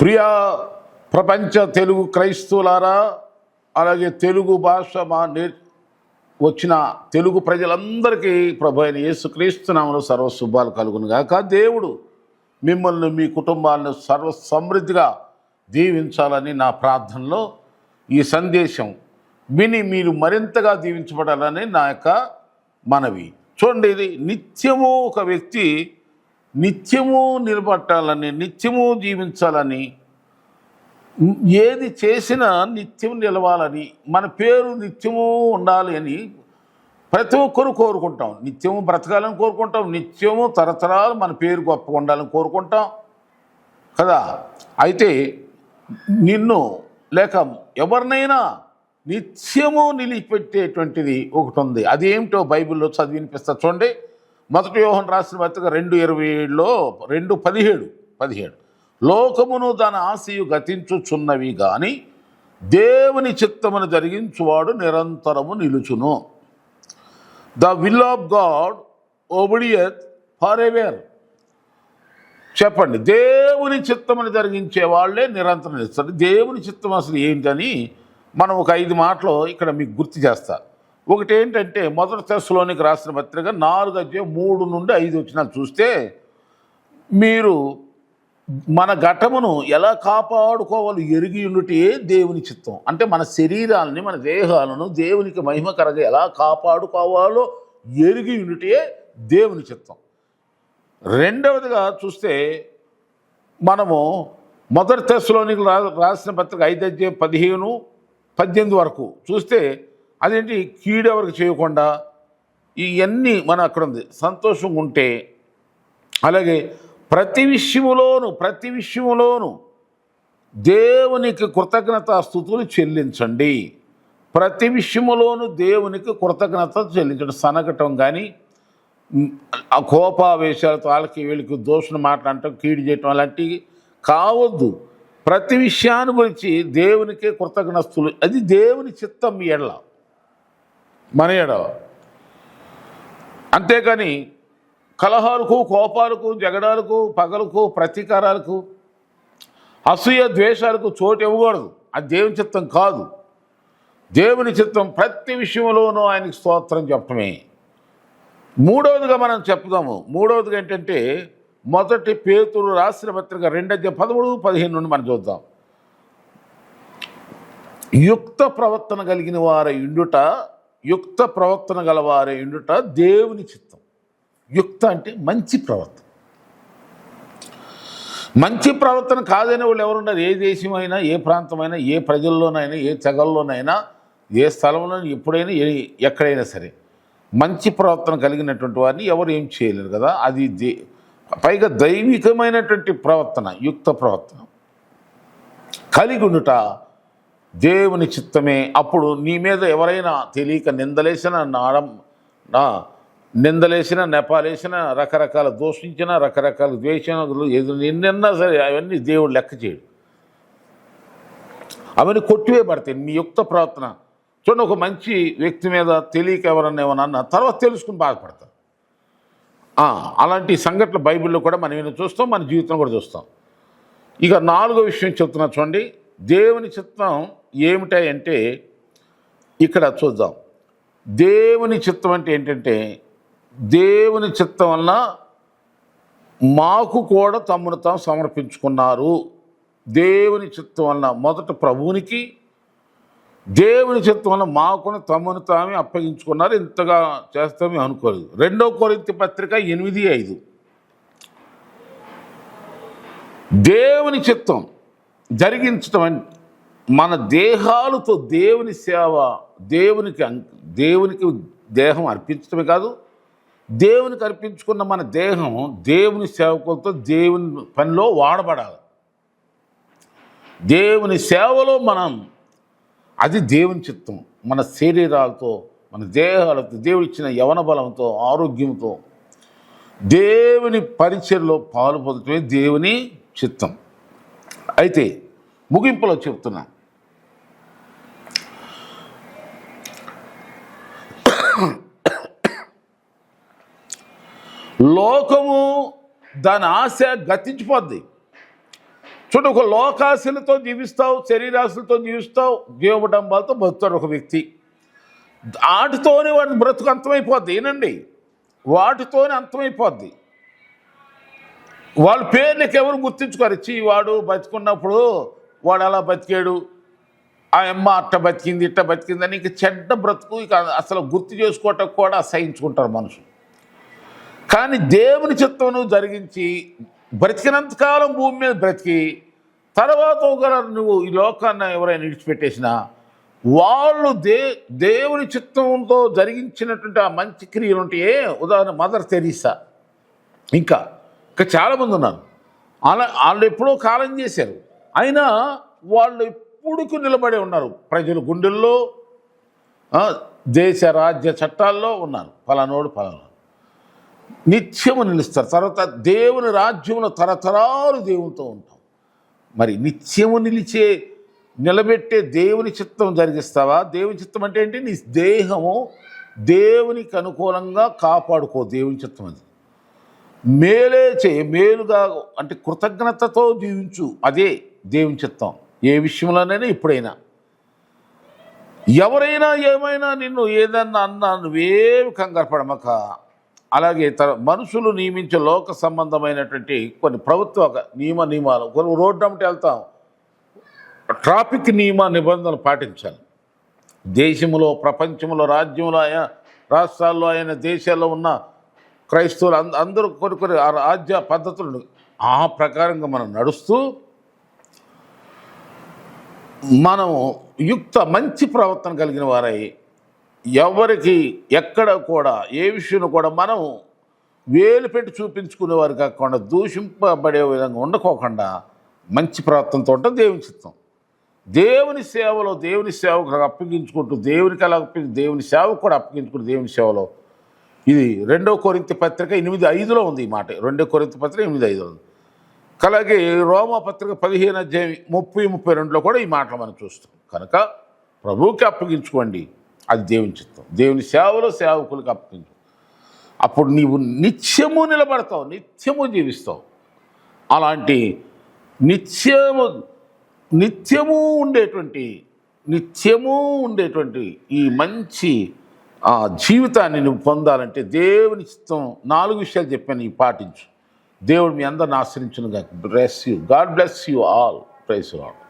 ప్రియ ప్రపంచ తెలుగు క్రైస్తవులారా అలాగే తెలుగు భాష మా నే వచ్చిన తెలుగు ప్రజలందరికీ ప్రభు అయిన యేసుక్రీస్తు సర్వశుభాలు కలుగును గాక. దేవుడు మిమ్మల్ని మీ కుటుంబాలను సర్వ సమృద్ధిగా దీవించాలని నా ప్రార్థనలో ఈ సందేశం విని మీరు మరింతగా దీవించబడాలని నా యొక్క మనవి. చూడండి ఇది నిత్యము ఒక వ్యక్తి నిత్యము నిలబట్టాలని నిత్యము జీవించాలని ఏది చేసినా నిత్యం నిలవాలని మన పేరు నిత్యము ఉండాలి అని ప్రతి ఒక్కరు కోరుకుంటాం. నిత్యము బ్రతకాలని కోరుకుంటాం. నిత్యము తరతరాలు మన పేరు గొప్పగా ఉండాలని కోరుకుంటాం. కదా? అయితే నిన్ను లేక ఎవరినైనా నిత్యము నిలిచిపెట్టేటువంటిది ఒకటి ఉంది. అదేమిటో బైబిల్లో చదివినిపిస్తా చూడండి. మొదటి యోహన్ రాసిన పత్రిక రెండు ఇరవై ఏడులో రెండు పదిహేడు పదిహేడు. లోకమును దాని ఆశయు గతించుచున్నవి కానీ దేవుని చిత్తమును జరిగించువాడు నిరంతరము నిలుచును. The will of God abideth for ever చెప్పండి. దేవుని చిత్తమును జరిగించే వాళ్ళే నిరంతరం నిలుస్తారు. దేవుని చిత్తం అసలు ఏంటని మనం ఒక ఐదు మాటలు ఇక్కడ మీకు గుర్తు చేస్తా. ఒకటి ఏంటంటే మొదటి తెస్సులోనికి రాసిన పత్రిక నాలుగు అధ్యాయం మూడు నుండి ఐదు వచ్చిన చూస్తే మీరు మన ఘటమును ఎలా కాపాడుకోవాలో? ఎరిగి ఉండుటే దేవుని చిత్తం. అంటే మన శరీరాలని మన దేహాలను దేవునికి మహిమకరంగా ఎలా కాపాడుకోవాలో ఎరిగి ఉండుటే దేవుని చిత్తం. రెండవదిగా చూస్తే మనము మొదటి తెస్సులోనికి రాసిన పత్రిక ఐదు అధ్యాయం పదిహేను పద్దెనిమిది వరకు చూస్తే అదేంటి? కీడెవరికి చేయకుండా ఇవన్నీ మన అక్కడ ఉంది సంతోషంగా ఉంటే అలాగే ప్రతి విషయములోను ప్రతి విషయములోను దేవునికి కృతజ్ఞత స్థుతులు చెల్లించండి. ప్రతి విషయములోను దేవునికి కృతజ్ఞత చెల్లించండి. సనగటం కానీ ఆ కోపావేశాలతో వాళ్ళకి వీళ్ళకి దోషణ మాట్లాడటం కీడు చేయటం అలాంటివి కావద్దు. ప్రతి విషయాన్ని గురించి దేవునికే కృతజ్ఞస్తులు అది దేవుని చిత్తం మీ ఎడల. మన ఎడల అంతేకాని కలహాలకు కోపాలకు జగడాలకు పగలకు ప్రతీకారాలకు అసూయ ద్వేషాలకు చోటు ఇవ్వకూడదు. అది దేవుని చిత్తం కాదు. దేవుని చిత్తం ప్రతి విషయంలోనూ ఆయనకి స్తోత్రం చెప్పడమే. మూడవదిగా మనం చెప్దాము మూడవదిగా ఏంటంటే మొదటి పేతురు రాసిన పత్రిక రెండధ్య పదమూడు పదిహేను నుండి మనం చూద్దాం. యుక్త ప్రవర్తన కలిగిన వారి ఇండుట యుక్త ప్రవర్తన గలవారే ఉండుట దేవుని చిత్తం. యుక్త అంటే మంచి ప్రవర్తన మంచి ప్రవర్తన కాదనే వాళ్ళు ఎవరున్నారు ఏ దేశమైనా ఏ ప్రాంతమైనా ఏ ప్రజల్లోనైనా ఏ తెగల్లోనైనా ఏ స్థలంలో ఎప్పుడైనా ఏ ఎక్కడైనా సరే మంచి ప్రవర్తన కలిగినటువంటి వారిని ఎవరు ఏం చేయలేరు కదా. అది దే పైగా దైవికమైనటువంటి ప్రవర్తన యుక్త ప్రవర్తన. కలిగి ఉండుట దేవుని చిత్తమే. అప్పుడు నీ మీద ఎవరైనా తెలియక నిందలేసిన నాడం నా నిందలేసిన నెపాలేసిన రకరకాల దూషించిన రకరకాల ద్వేషణ ఎదురు ఎన్నెన్నా సరే అవన్నీ దేవుడు లెక్క చేయడు. అవన్నీ కొట్టివేయబడతాయి. మీ యుక్త ప్రవర్తన. చూడండి ఒక మంచి వ్యక్తి మీద తెలియక ఎవరన్నా ఏమన్నా అన్న తర్వాత తెలుసుకుని బాధపడతారు. అలాంటి సంఘటనలు బైబిల్లో కూడా మనం ఏమైనా చూస్తాం మన జీవితంలో కూడా చూస్తాం. ఇక నాలుగో విషయం చెప్తున్నా చూడండి. దేవుని చిత్తం ఏమిటాయంటే ఇక్కడ చూద్దాం. దేవుని చిత్తం అంటే ఏంటంటే దేవుని చిత్తం వలన మాకు కూడా తమను తాము సమర్పించుకున్నారు. దేవుని చిత్తం వలన మొదట ప్రభువునికి దేవుని చిత్తం వలన మాకును తమను తామే అప్పగించుకున్నారు. ఇంతగా చేస్తామే అనుకోలేదు. రెండో కొరింతి పత్రిక ఎనిమిది ఐదు. దేవుని చిత్తం జరిగించటం మన దేహాలతో దేవుని సేవ దేవునికి అం- దేవునికి దేహం అర్పించడమే కాదు దేవునికి అర్పించుకున్న మన దేహం దేవుని సేవకులతో దేవుని పనిలో వాడబడాలి. దేవుని సేవలో మనం అది దేవుని చిత్తం. మన శరీరాలతో మన దేహాలతో దేవుడు ఇచ్చిన యవన బలంతో ఆరోగ్యంతో దేవుని పరిచయలో పాలు పొందటమే దేవుని చిత్తం. అయితే ముగింపులో చెప్తున్నా. లోకము దాని ఆశ గతించిపోద్ది. చూడు ఒక లోకాశలతో జీవిస్తావు శరీరాశలతో జీవిస్తావు జీవడంబాలతో బతుతాడు ఒక వ్యక్తి. వాటితోనే వాడి బ్రతుకు అంతమైపోద్ది ఏనండి? వాటితోనే అంతమైపోద్ది. వాళ్ళ పేర్లకి ఎవరు గుర్తించుకోరు ఇచ్చి వాడు బతికున్నప్పుడు వాడు అలా బతికాడు ఆ అమ్మ అట్ట బతికింది ఇట్ట బతికింది అని ఇంక చెడ్డ బ్రతుకు ఇక అసలు గుర్తు చేసుకోవటం కూడా అసహించుకుంటారు మనుషులు. కానీ దేవుని చిత్తమును జరిగించి బ్రతికినంతకాలం భూమి మీద బ్రతికి తర్వాత ఒకరు నువ్వు ఈ లోకాన్ని ఎవరైనా విడిచిపెట్టేసినా వాళ్ళు దే దేవుని చిత్తంతో జరిగించినటువంటి ఆ మంచి క్రియలు ఉంటాయే ఉదాహరణ మదర్ తెరీసా. ఇంకా ఇంకా చాలామంది ఉన్నారు. అలా వాళ్ళు ఎప్పుడో కాలం చేశారు. అయినా వాళ్ళు ఎప్పుడుకు నిలబడి ఉన్నారు. ప్రజల గుండెల్లో దేశ రాజ్య చట్టాల్లో ఉన్నారు. ఫలానోడు ఫలానా. నిత్యము నిలుస్తారు. తర్వాత దేవుని రాజ్యమును తరతరాలు దేవునితో ఉంటాం. మరి నిత్యము నిలిచే నిలబెట్టే దేవుని చిత్తం జరిగిస్తావా? దేవుని చిత్తం అంటే ఏంటి? నీ దేహము దేవునికి అనుకూలంగా కాపాడుకో దేవుని చిత్తం అది. మేలే చే మేలుగా అంటే కృతజ్ఞతతో జీవించు అదే దేవుని చిత్తం. ఏ విషయంలోనైనా ఇప్పుడైనా. ఎవరైనా ఏమైనా నిన్ను ఏదన్నా అన్నా నువ్వేమి కంగారు పడమక అలాగే త మనుషులు నియమించే లోక సంబంధమైనటువంటి కొన్ని ప్రభుత్వ నియమ నియమాలు కొన్ని రోడ్డు అమ్మటి వెళ్తాం. ట్రాఫిక్ నియమ నిబంధనలు పాటించాలి. దేశంలో ప్రపంచంలో రాజ్యంలో అయినా రాష్ట్రాల్లో అయిన దేశాల్లో ఉన్న క్రైస్తవులు అంద అందరూ కొన్ని కొన్ని రాజ్య పద్ధతులను ఆ ప్రకారంగా మనం నడుస్తూ మనం యుక్త మంచి ప్రవర్తన కలిగిన వారై ఎవరికి ఎక్కడ కూడా ఏ విషయంలో కూడా మనం వేలు పెట్టి చూపించుకునేవారు కాకుండా దూషింపబడే విధంగా ఉండకోకుండా మంచి ప్రవర్తనతో ఉండటం దేవుని చిత్తం. దేవుని సేవలో దేవుని సేవకు అప్పగించుకుంటూ దేవునికి అలా అప్పగించి దేవుని సేవకు కూడా అప్పగించుకుంటూ దేవుని సేవలో. ఇది రెండో కొరింత పత్రిక ఎనిమిది ఐదులో ఉంది ఈ మాట. రెండో కొరింత పత్రిక ఎనిమిది ఐదులో ఉంది. అలాగే రోమా పత్రిక పదిహేను అధ్యాయం ముప్పై ముప్పై రెండులో కూడా ఈ మాటలు మనం చూస్తాం. కనుక ప్రభువుకి అప్పగించుకోండి. అది దేవుని చిత్తం. దేవుని సేవలో సేవకులకు అప్పగించు. అప్పుడు నీవు నిత్యము నిలబడతావు నిత్యము జీవిస్తావు. అలాంటి నిత్యము నిత్యము ఉండేటువంటి నిత్యము ఉండేటువంటి ఈ మంచి ఆ జీవితాన్ని నువ్వు పొందాలంటే దేవుని చిత్తం నాలుగు విషయాలు చెప్పాను ఈ పాటించు. దేవుడు మీ అందరిని ఆశ్రయించును bless you God bless you all praise all